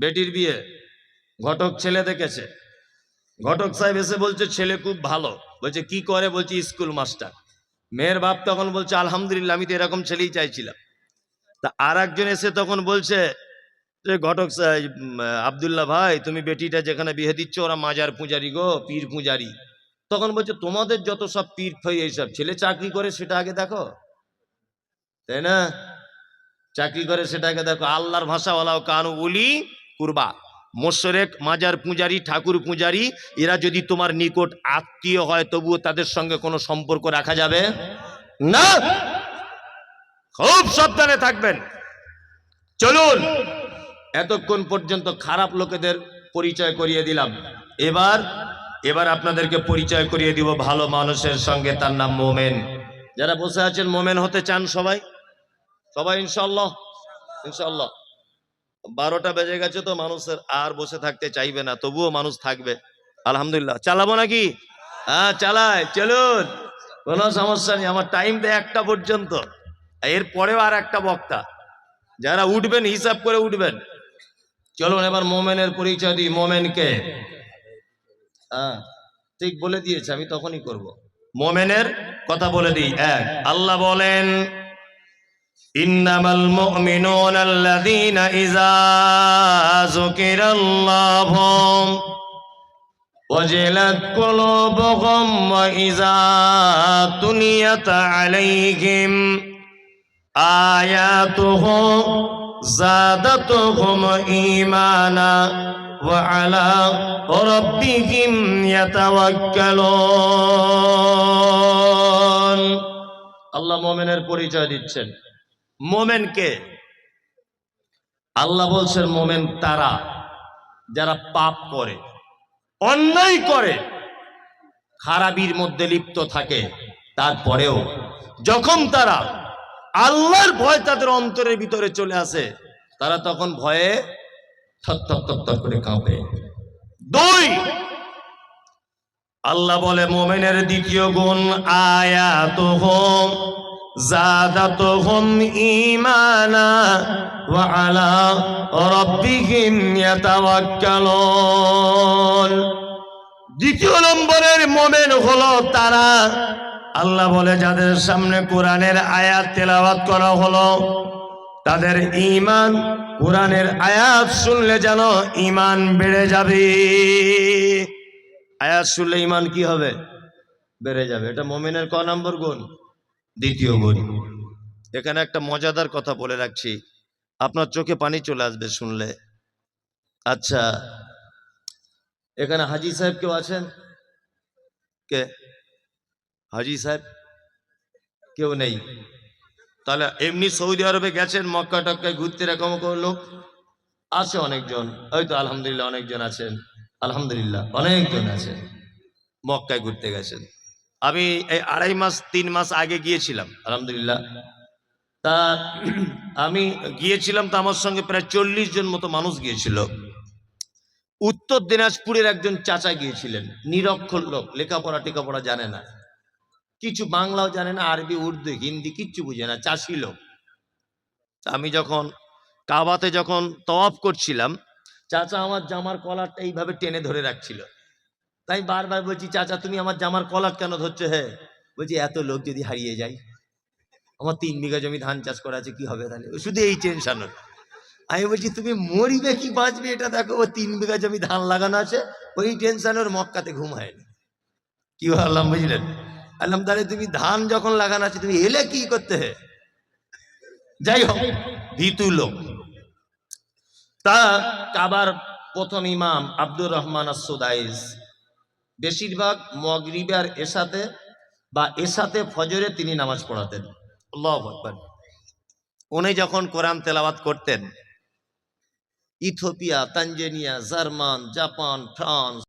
বেটির বিয়ে। ঘটক ছেলে দেখেছে। ঘটক সাহেব এসে বলছে, ছেলে খুব ভালো। বলছে, কি করে? বলছে, স্কুল মাস্টার। মেয়ের বাপ তখন বলছে, আলহামদুলিল্লাহ, আমি তো এরকম ছেলেই চাইছিলাম। তা আর একজন এসে তখন বলছে যে, ঘটক আবদুল্লাহ ভাই, তুমি বেটিটা যেখানে বিয়ে দিচ্ছ, ওরা মাজার পূজারি গো, পীর পূজারি। তখন বলছে, তোমাদের যত সব পীর ফই এইসব, ছেলে চাকরি করে সেটা আগে দেখো? তাই না? চাকরি করে সেটাকে দেখো। আল্লাহর ভাষা ওলাও কানু উলি কুরবা। মোশরেক, মাজার পূজারি, ঠাকুর পূজারি, এরা যদি তোমার নিকট আত্মীয় হয়, তবুও তাদের সঙ্গে কোনো সম্পর্ক রাখা যাবে না? খুব সাবধানে থাকবেন। চলুন, এতক্ষণ পর্যন্ত খারাপ লোকেদের পরিচয় করিয়ে দিলাম। এবার এবার আপনাদেরকে পরিচয় করিয়ে দিব ভালো মানুষের সঙ্গে, তার নাম মোমেন। যারা বসে আছেন, মোমেন হতে চান সবাই? সবাই ইনশাল্লাহ ইনশাল্লাহ বারোটা বেজে গেছে তো মানুষের আর বসে থাকতে চাইবে না, তবুও মানুষ থাকবে। আলহামদুলিল্লাহ, চালাবো নাকি? হ্যাঁ চালাই, চলুন। কোনো সমস্যা নেই, আমার টাইম দেয় একটা পর্যন্ত। এর পরেও আর একটা বক্তা। যারা উঠবেন, হিসাব করে উঠবেন। চলুন, এবার মোমেনের পরিচয় দিই, মোমেনকে। হ্যাঁ ঠিক বলে দিয়েছে, আমি তখনই করব। মোমেনের কথা বলে দিই, এক, আল্লাহ বলেন ইন্নামাল মুমিনুনা আল্লাযীনা ইযা যুকিরাল্লাহু وجلت قلوبهم وإذا تليت عليهم آياته زادتهم إيمانا وعلى ربهم يتوكلون আল্লাহ মোমেনের পরিচয় দিচ্ছেন মোমেনকে আল্লাহ বলছেন, মোমেন তারা, যারা পাপ করে, অন্যায় করে, খারাপির মধ্যে লিপ্ত থাকে। তারপরেও যখন তারা আল্লাহর ভয় তাদের অন্তরের ভিতরে চলে আসে, তারা তখন ভয়ে থর থর করে কাঁপে। দুই, আল্লাহ বলে, মোমেনের দ্বিতীয় গুণ আয়াত হোম ইমানা ওয়া আলা রব্বিহিম ইয়াতাওয়াক্কালুন। দ্বিতীয় নম্বরের মোমেন হলো তারা, আল্লাহ বলে যাদের সামনে কোরআনের আয়াত তেলাওয়াত করা হলো, তাদের ইমান কোরআনের আয়াত শুনলে যেন ইমান বেড়ে যাবে। আয়াত শুনলে ইমান কি হবে? বেড়ে যাবে। এটা মোমেনের ক নম্বর গুণ? দ্বিতীয় গুণ এখানে একটা মজাদার কথা বলে রাখছি। আপনার চোখে পানি চলে আসবে শুনলে। আচ্ছা এখানে হাজি সাহেব কেউ আছেন? কে? হাজি সাহেব? কেউ নেই। তাহলে এমনি সৌদি আরবে গেছেন মক্কা টক্কায় ঘুরতে এরকম কোনো লোক? আছে অনেকজন। হয়তো আলহামদুলিল্লাহ অনেকজন আছেন। আলহামদুলিল্লাহ অনেকজন আছেন। মক্কায় ঘুরতে গেছেন। আমি এই আড়াই মাস, তিন মাস আগে গিয়েছিলাম, আলহামদুলিল্লাহ। তা আমি গিয়েছিলাম তো আমার সঙ্গে প্রায় চল্লিশ জন মতো মানুষ গিয়েছিল। উত্তর দিনাজপুরের একজন চাচা গিয়েছিলেন, নিরক্ষর লোক, লেখাপড়া টেখাপড়া জানে না। কিছু বাংলাও জানে না, আরবি, উর্দু, হিন্দি, কিচ্ছু বুঝে না, চাষি লোক। আমি যখন কাবাতে যখন তওয়াফ করছিলাম, চাচা আমার জামার কলারটা এইভাবে টেনে ধরে রাখছিল। তাই বারবার বলছি, চাচা, তুমি আমার জামার কলার কেন ধরছো, হে? বলছি, এত লোক যদি হারিয়ে যায়, আমার তিন বিঘা জমি ধান চাষ করা আছে, কি হবে তাহলে? শুধু এই টেনশন আমি বলছি, তুমি মরিবে কি বাঁচবে, এটা দেখো, ও তিন বিঘা জমি ধান লাগানো আছে, ওই টেনশন ওর মক্কাতে ঘুম হয়নি। কি বললাম বুঝলেন? আল্লাম তাহলে তুমি ধান যখন লাগানো আছে, তুমি এলে কি করতে, হে? যাই হোক, ভীতু লোক। তা কাবার প্রথম ইমাম আব্দুর রহমান আসুদাইস বেশিরভাগ মগরিবে আর এসাতে বা এসাতে ফজরে তিনি নামাজ পড়াতেন। আল্লাহ উনি যখন কোরআন তেলাওয়াত করতেন Ethiopia Tanzania, German, Japan, France